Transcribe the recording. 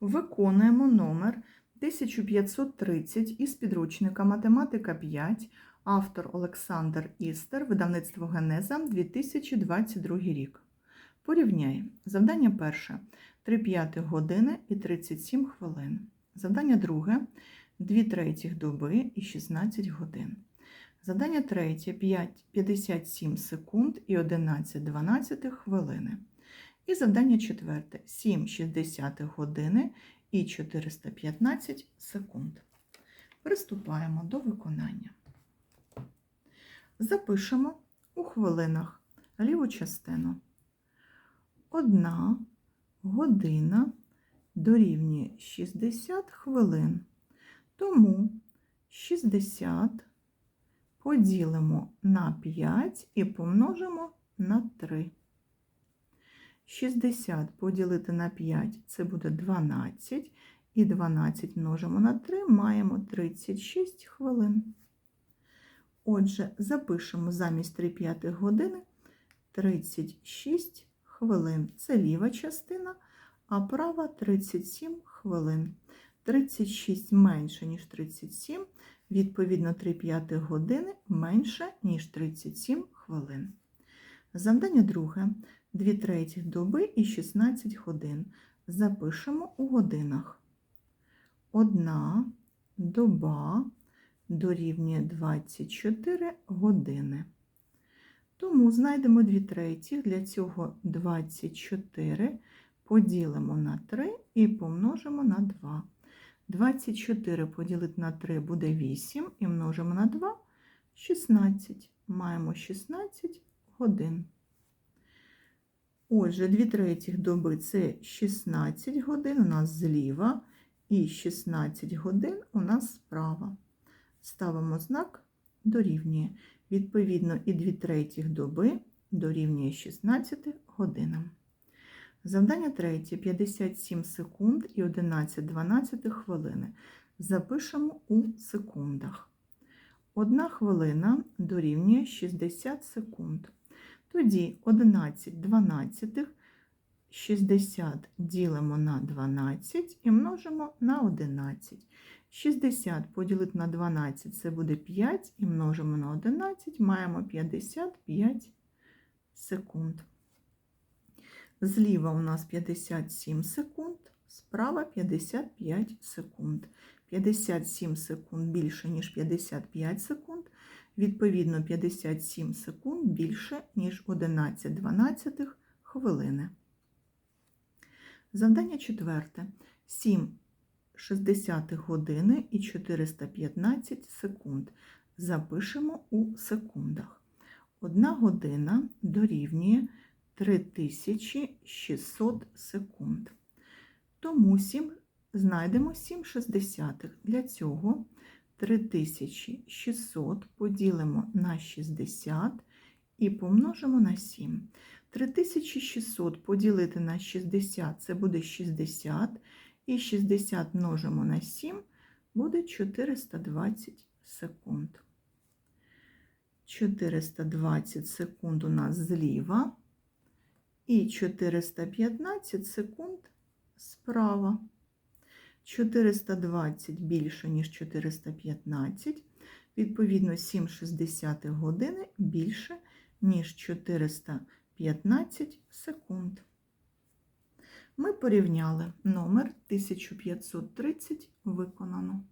Виконуємо номер 1530 із підручника Математика 5, автор Олександр Істер, видавництво Генеза 2022 рік. Порівняй. Завдання перше 3 п'ятих години і 37 хвилин. Завдання друге 2 третіх доби і 16 годин. Завдання третє 5, 57 секунд і 11 12 хвилини. І завдання четверте 7 60 години і 415 секунд. Приступаємо до виконання. Запишемо у хвилинах ліву частину. Одна година дорівнює 60 хвилин. Тому 60 поділимо на 5 і помножимо на 3. 60 поділити на 5 це буде 12, і 12 множимо на 3, маємо 36 хвилин. Отже, запишемо замість 3 п'ятих години 36 хвилин. Це ліва частина, а права 37 хвилин. 36 менше, ніж 37, відповідно, 3 п'ятих години менше, ніж 37 хвилин. Завдання друге. 2 третіх доби і 16 годин. Запишемо у годинах. Одна доба дорівнює 24 години. Тому знайдемо 2 третіх, для цього 24 поділимо на 3 і помножимо на 2. 24 поділити на 3 буде 8 і множимо на 2 16. Маємо 16 годин. Отже, 2 третіх доби це 16 годин у нас зліва, і 16 годин у нас справа. Ставимо знак дорівнює. Відповідно, і 2 третіх доби дорівнює 16 годинам. Завдання третє 57 секунд і 11 12 хвилини. Запишемо у секундах. Одна хвилина дорівнює 60 секунд. Тоді 11 дванадцятих 60 ділимо на 12 і множимо на 11. 60 поділити на 12 це буде 5 і множимо на 11, маємо 55 секунд. Зліва у нас 57 секунд, справа 55 секунд. 57 секунд більше, ніж 55 секунд. Відповідно, 57 секунд більше, ніж 11 12 хвилини. Завдання четверте. 7 60 години і 415 секунд. Запишемо у секундах. Одна година дорівнює 3600 секунд. Тому 7, знайдемо 7 шістдесятих. Для цього 3600 поділимо на 60 і помножимо на 7. 3600 поділити на 60 це буде 60, і 60 множимо на 7 буде 420 секунд. 420 секунд у нас зліва і 415 секунд справа. 420 більше, ніж 415, відповідно, 7,6 години більше, ніж 415 секунд. Ми порівняли номер 1530 виконано.